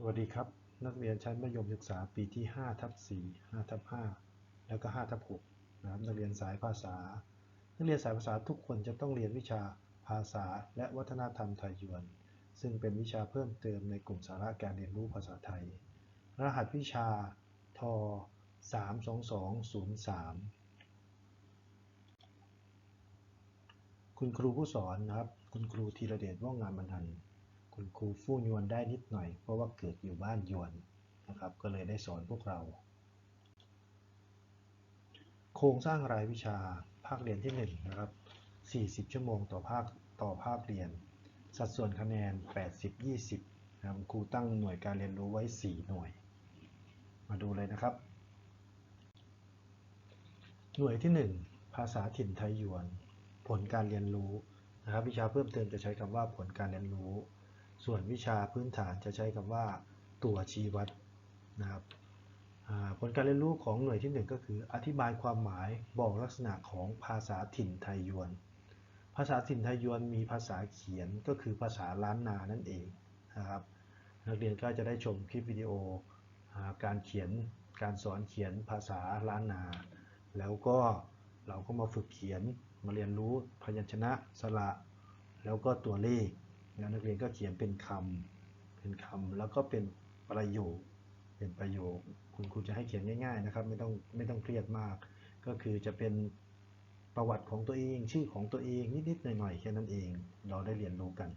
สวัสดีครับ นักเรียนชั้นมัธยมศึกษาปีที่5ทับ4 5ทับ5แล้วก็5ทับ6นะครับนักเรียนสายภาษา นักเรียนสายภาษาทุกคนจะต้องเรียนวิชาภาษาและวัฒนธรรมไทยยวน ซึ่งเป็นวิชาเพิ่มเติมในกลุ่มสาระการเรียนรู้ภาษาไทย รหัสวิชาท32203 คุณครูผู้สอนนะครับ คุณครูธีระเดชว่องงามบรรทัน คุณครูฟู่ยวนได้นิดหน่อย เพราะว่าเกิดอยู่บ้านยวนนะครับ ก็เลยได้สอนพวกเรา โครงสร้างรายวิชาภาคเรียนที่1นะครับ40 ชั่วโมงต่อภาคต่อภาคเรียน สัดส่วนคะแนน 80 20นะครับครูตั้งหน่วยการเรียนรู้ไว้ 4 หน่วย มาดูเลยนะครับ หน่วยที่ 1 ภาษาถิ่นไทยยวน ผลการเรียนรู้นะครับ วิชาเพิ่มเติมจะใช้คำว่าผลการเรียนรู้ ส่วนวิชาพื้นฐานจะใช้คำว่าตัวชี้วัดนะครับผลการเรียนรู้ของหน่วยที่ 1 ก็คือ อธิบายความหมายบอกลักษณะของภาษาถิ่นไทยยวน ภาษาถิ่นไทยยวนมีภาษาเขียนก็คือภาษาล้านนานั่นเองนะครับ นักเรียนก็จะได้ชมคลิปวิดีโออาการเขียนการสอนเขียนภาษาล้านนา แล้วก็เราก็มาฝึกเขียนมาเรียนรู้พยัญชนะสระ แล้วก็ตัวเลข แล้วนักเรียนก็เขียนเป็นคำเป็นคำแล้วก็เป็นประโยคเป็นประโยคคุณครูจะให้เขียนง่าย ๆนะครับ ไม่ต้องไม่ต้องเครียดมาก ก็คือจะเป็นประวัติของตัวเองชื่อของตัวเองนิดๆหน่อยๆแค่นั้นเอง เราได้เรียนรู้กัน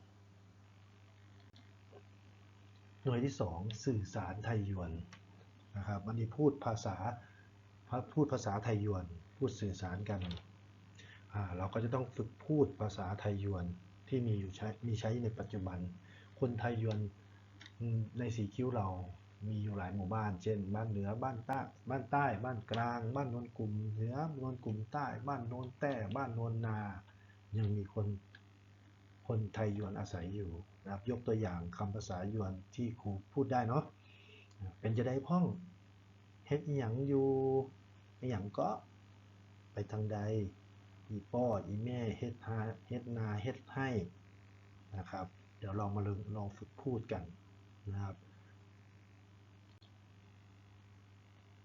หน่วยที่ 2 สื่อสารไทยยวนนะครับอันนี้พูดภาษาพูดภาษาไทยยวน พูดสื่อสารกันเราก็จะต้องฝึกพูดภาษาไทยยวน ที่มีอยู่ใช้มีใช้ในปัจจุบัน คนไทยยวนในสีคิ้วเรามีอยู่หลายหมู่บ้าน เช่น บ้านเหนือ บ้านใต้ บ้านใต้ บ้านกลาง บ้านโนนกลุ่มเหนือโนนกลุ่มใต้ บ้านโนนแต้บ้านโนนนา ยังมีคน คนไทยยวนอาศัยอยู่นะครับ ยกตัวอย่างคำภาษายวนที่ครูพูดได้เนาะ เป็นจะได้พ่อง เฮ็ดอหยังอยู่อหยังก็ไปทางใด อีป้ออีแม่เฮ็ดหาเฮ็ดนาเฮ็ดให้นะครับ เดี๋ยวลองมาลองลองฝึกพูดกันนะครับ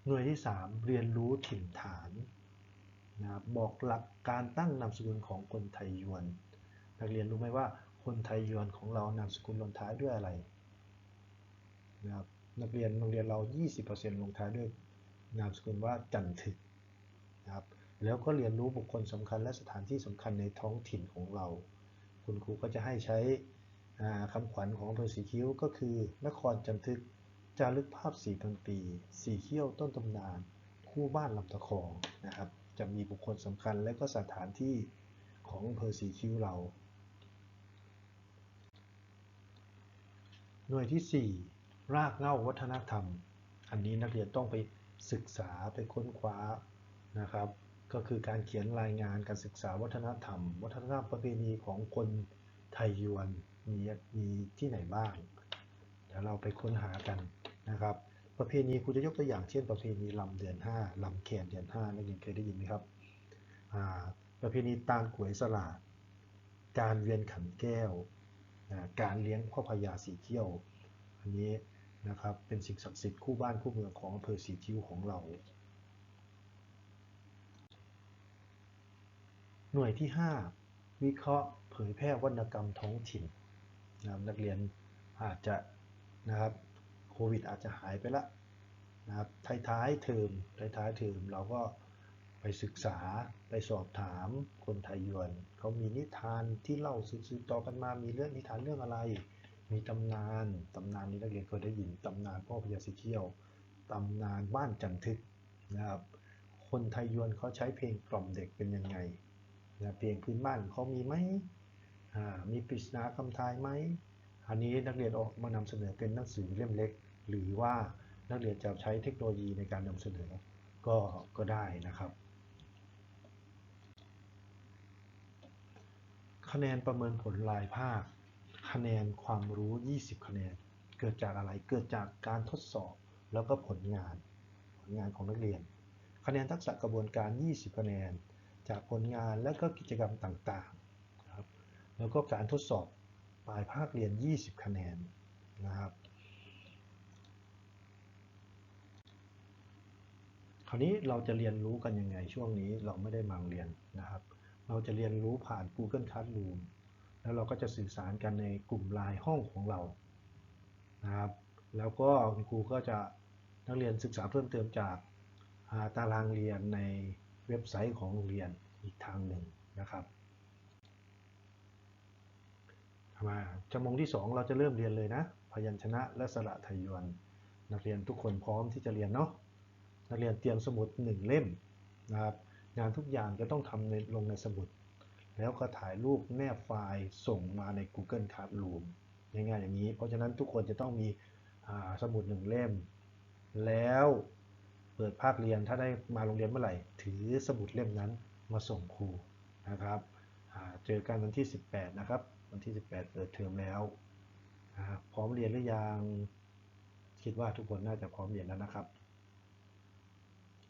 หน่วยที่ 3 เรียนรู้ถิ่นฐานนะครับบอกหลักการตั้งนามสกุลของคนไทยยวนนักเรียนรู้ไหมว่าคนไทยยวนของเรานามสกุลลงท้ายด้วยอะไรนะครับนักเรียนโรงเรียนเรา 20%ลงท้ายด้วยนามสกุลว่าจันทึกนะครับ แล้วก็เรียนรู้บุคคลสำคัญและสถานที่สำคัญในท้องถิ่นของเรา คุณครูก็จะให้ใช้อ่าคำขวัญของอำเภอสีคิ้วก็คือ นครจันทึกจารึกภาพสี่พันปี สีเขี้ยวต้นตำนาน คู่บ้านลำตะคองนะครับ จะมีบุคคลสำคัญและก็สถานที่ของอำเภอสีคิ้วเรา หน่วยที่ 4 รากเหง้าวัฒนธรรม อันนี้นักเรียนต้องไปศึกษาไปค้นคว้านะครับ ก็คือการเขียนรายงานการศึกษาวัฒนธรรม วัฒนธรรมประเพณีของคนไทยยวนมีมีที่ไหนบ้าง เดี๋ยวเราไปค้นหากันนะครับ ประเพณีครูจะยกตัวอย่างเช่น ประเพณีลำเดือน 5ลำแคนเดือน5นักเรียนเคยได้ยินไหมครับประเพณีตาลกวยสลาดการเวียนขันแก้ว การเลี้ยงพ่อพญาสีเขี้ยว อันนี้นะครับเป็นสิ่งศักดิ์สิทธิ์คู่บ้านคู่เมืองของอำเภอสีคิ้วของเรา หน่วยที่ 5 วิเคราะห์เผยแพร่วรรณกรรมท้องถิ่นนะครับนักเรียนอาจจะนะครับโควิดอาจจะหายไปละนะครับท้ายๆเทอมท้ายๆเทอมเราก็ไปศึกษาไปสอบถามคนไทยยวนเขามีนิทานที่เล่าสืบต่อกันมา มีเรื่องนิทานเรื่องอะไร มีตำนานตำนานนี้นักเรียนเคยได้ยินตำนานพ่อพญาสีเขี้ยวตำนานบ้านจันทึกนะครับคนไทยยวนเขาใช้เพลงกล่อมเด็กเป็นยังไง นะเพลงพื้นบ้านเขามีไหมมีปริศนาคำทายไหม อันนี้นักเรียนออกมานำเสนอเป็นหนังสือเล่มเล็ก หรือว่านักเรียนจะใช้เทคโนโลยีในการนำเสนอก็ก็ได้นะครับ คะแนนประเมินผลรายภาค คะแนนความรู้ 20 คะแนน เกิดจากอะไร เกิดจากการทดสอบแล้วก็ผลงาน ผลงานของนักเรียน คะแนนทักษะกระบวนการ 20 คะแนน จากผลงานและก็กิจกรรมต่างๆครับแล้วก็การทดสอบปลายภาคเรียน 20 คะแนนนะครับ คราวนี้เราจะเรียนรู้กันยังไงช่วงนี้เราไม่ได้มาเรียนนะครับ เราจะเรียนรู้ผ่าน Google Classroom แล้วเราก็จะสื่อสารกันในกลุ่มไลน์ห้องของเรานะครับ แล้วก็ครูก็จะนักเรียนศึกษาเพิ่มเติมจากตารางเรียนใน เว็บไซต์ของโรงเรียนอีกทางหนึ่งนะครับมาชั่วโมงที่ 2 เราจะเริ่มเรียนเลยนะ พยัญชนะและสระไทยยวน นักเรียนทุกคนพร้อมที่จะเรียนเนาะนักเรียนเตรียมสมุดหนึ่งเล่มนะครับงานทุกอย่างจะต้องทำในลงในสมุด แล้วก็ถ่ายรูปแนบไฟล์ส่งมาใน Google Classroom ง่ายๆอย่างนี้ เพราะฉะนั้นทุกคนจะต้องมีสมุดหนึ่งเล่ม แล้ว เปิดภาคเรียนถ้าได้มาโรงเรียนเมื่อไหร่ ถือสมุดเล่มนั้นมาส่งครูนะครับเจอกันวันที่ 18 นะครับ วันที่ 18 เปิดเทอมแล้วพร้อมเรียนหรือยัง คิดว่าทุกคนน่าจะพร้อมเรียนแล้วนะครับ